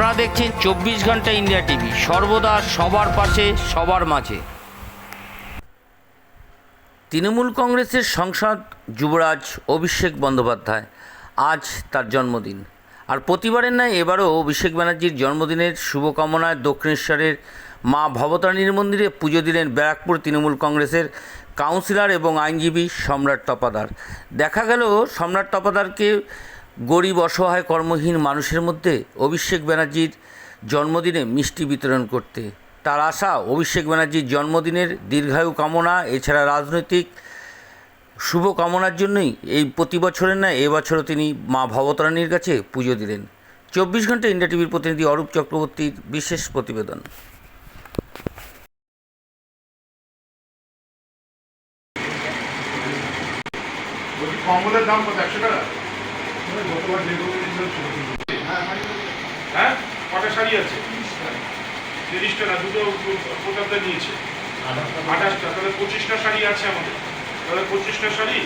আপনারা দেখছেন চব্বিশ ঘণ্টা ইন্ডিয়া টিভি। সর্বদা সবার পাশে, সবার মাঝে। তৃণমূল কংগ্রেসের সংসদ যুবরাজ অভিষেক বন্দ্যোপাধ্যায়, আজ তার জন্মদিন। আর প্রতিবারের ন্যায় এবারও অভিষেক ব্যানার্জির জন্মদিনের শুভকামনায় দক্ষিণেশ্বরের মা ভবতারিণীর মন্দিরে পুজো দিলেন ব্যারাকপুর তৃণমূল কংগ্রেসের কাউন্সিলর এবং আইনজীবী সম্রাট তপাদার। দেখা গেল সম্রাট তপাদারকে গরিব অসহায় কর্মহীন মানুষের মধ্যে অভিষেক ব্যানার্জির জন্মদিনে মিষ্টি বিতরণ করতে। তার আশা, অভিষেক ব্যানার্জির জন্মদিনের দীর্ঘায়ু কামনা, এছাড়া রাজনৈতিক শুভ কামনার জন্যই এই প্রতি বছরের ন্যায় এবছরও তিনি মা ভবতারিণীর কাছে পুজো দিলেন। চব্বিশ ঘণ্টা ইন্ডিয়া টিভির প্রতিনিধি অরূপ চক্রবর্তীর বিশেষ প্রতিবেদন। কম্বলের দাম কত? একশো টাকা? হ্যাঁ কটা শাড়ি আছে? তিরিশটা না দুটো নিয়েছে। আঠাশটা তাহলে পঁচিশটা শাড়ি আছে আমাদের। তাহলে পঁচিশটা শাড়ি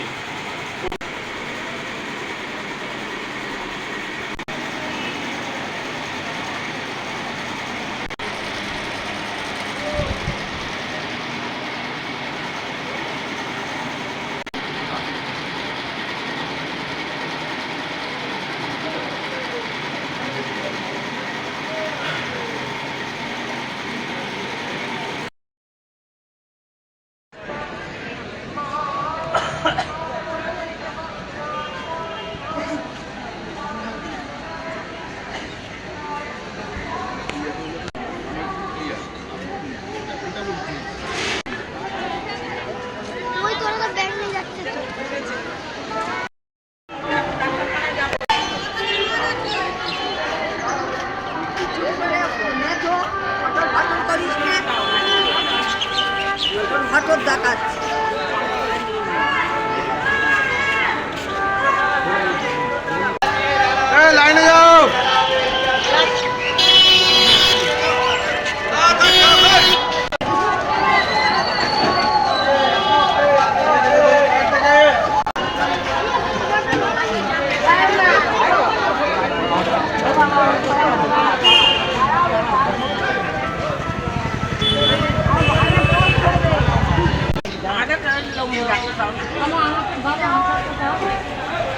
ফটোর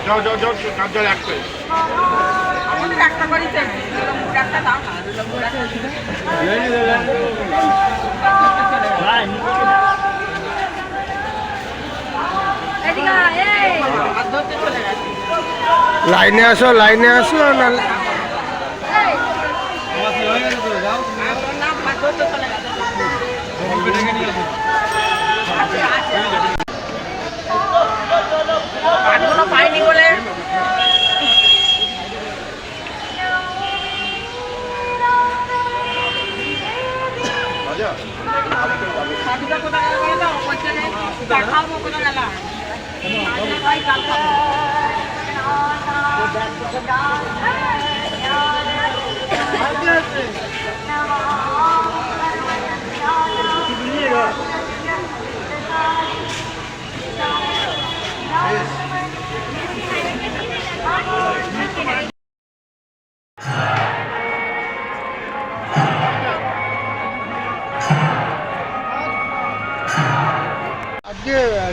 যাও যাও যাও কাজ যাও এক করে আমাদের একটা করেই চাইছি একটা দাও না হাত ধরতে চলে গেছে লাইনে আসো লাইনে আসো না চলে গেছে। সাধুটা কোথায় গেল বলো তো? ওইখানে চা খাবো কোথায়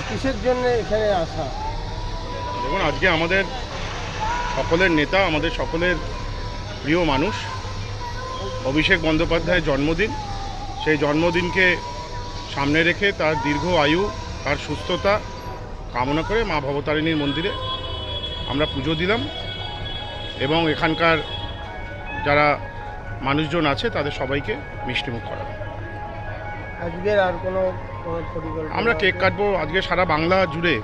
কিসের জন্য এখানে আসা? দেখুন, আজকে আমাদের সকলের নেতা, আমাদের সকলের প্রিয় মানুষ, অভিষেক বন্দ্যোপাধ্যায়ের জন্মদিন। সেই জন্মদিনকে সামনে রেখে তার দীর্ঘ আয়ু, তার সুস্থতা কামনা করে মা ভবতারিণীর মন্দিরে আমরা পুজো দিলাম। এবং এখানকার যারা মানুষজন আছে, তাদের সবাইকে মিষ্টিমুখ করা আজকের আর কোনো পরিকল্পনা? আমরা কেক কাটবো আজকে সারা বাংলা জুড়ে।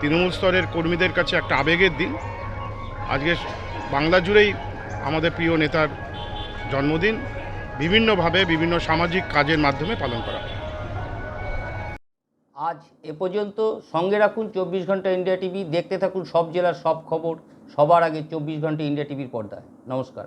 তৃণমূল স্তরের কর্মীদের কাছে একটা আবেগের দিন। আজকে বাংলা জুড়েই আমাদের প্রিয় নেতার জন্মদিন। বিভিন্নভাবে বিভিন্ন সামাজিক কাজের মাধ্যমে পালন করা হয়। আজ এ পর্যন্ত সঙ্গে রাখুন চব্বিশ ঘণ্টা ইন্ডিয়া টিভি। দেখতে থাকুন সব জেলার সব খবর। সবার আগে চব্বিশ ঘণ্টা ইন্ডিয়া টিভির পর্দায়। নমস্কার।